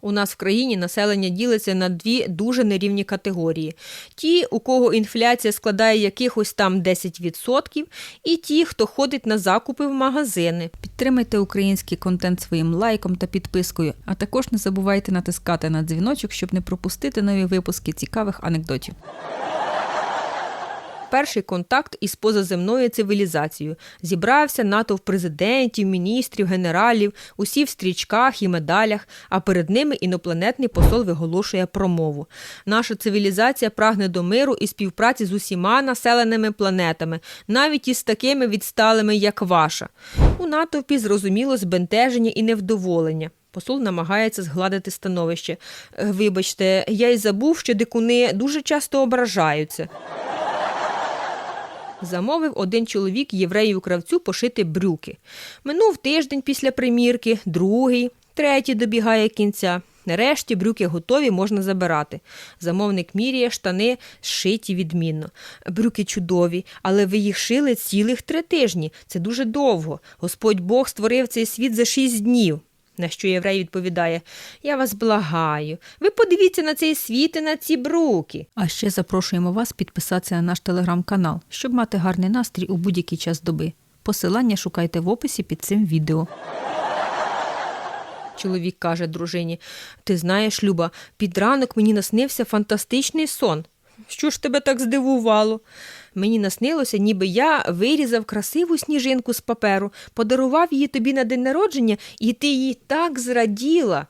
У нас в країні населення ділиться на дві дуже нерівні категорії: ті, у кого інфляція складає якихось там 10%, і ті, хто ходить на закупи в магазини. Підтримайте український контент своїм лайком та підпискою, а також не забувайте натискати на дзвіночок, щоб не пропустити нові випуски цікавих анекдотів. Перший контакт із позаземною цивілізацією. Зібрався натовп президентів, міністрів, генералів, усі в стрічках і медалях, а перед ними інопланетний посол виголошує промову. Наша цивілізація прагне до миру і співпраці з усіма населеними планетами, навіть із такими відсталими, як ваша. У натовпі зрозуміло збентеження і невдоволення. Посол намагається згладити становище. «Е, Вибачте, я й забув, що дикуни дуже часто ображаються. Замовив один чоловік єврею кравцю пошити брюки. Минув тиждень після примірки, другий, третій добігає кінця. Нарешті брюки готові, можна забирати. Замовник міряє штани, зшиті відмінно. Брюки чудові, але ви їх шили цілих три тижні. Це дуже довго. Господь Бог створив цей світ за шість днів. На що єврей відповідає: Я вас благаю. Ви подивіться на цей світ і на ці бруки. А ще запрошуємо вас підписатися на наш телеграм-канал, щоб мати гарний настрій у будь-який час доби. Посилання шукайте в описі під цим відео. Чоловік каже дружині: Ти знаєш, Люба, під ранок мені наснився фантастичний сон. Що ж тебе так здивувало? Мені наснилося, ніби я вирізав красиву сніжинку з паперу, подарував її тобі на день народження, і ти їй так зраділа.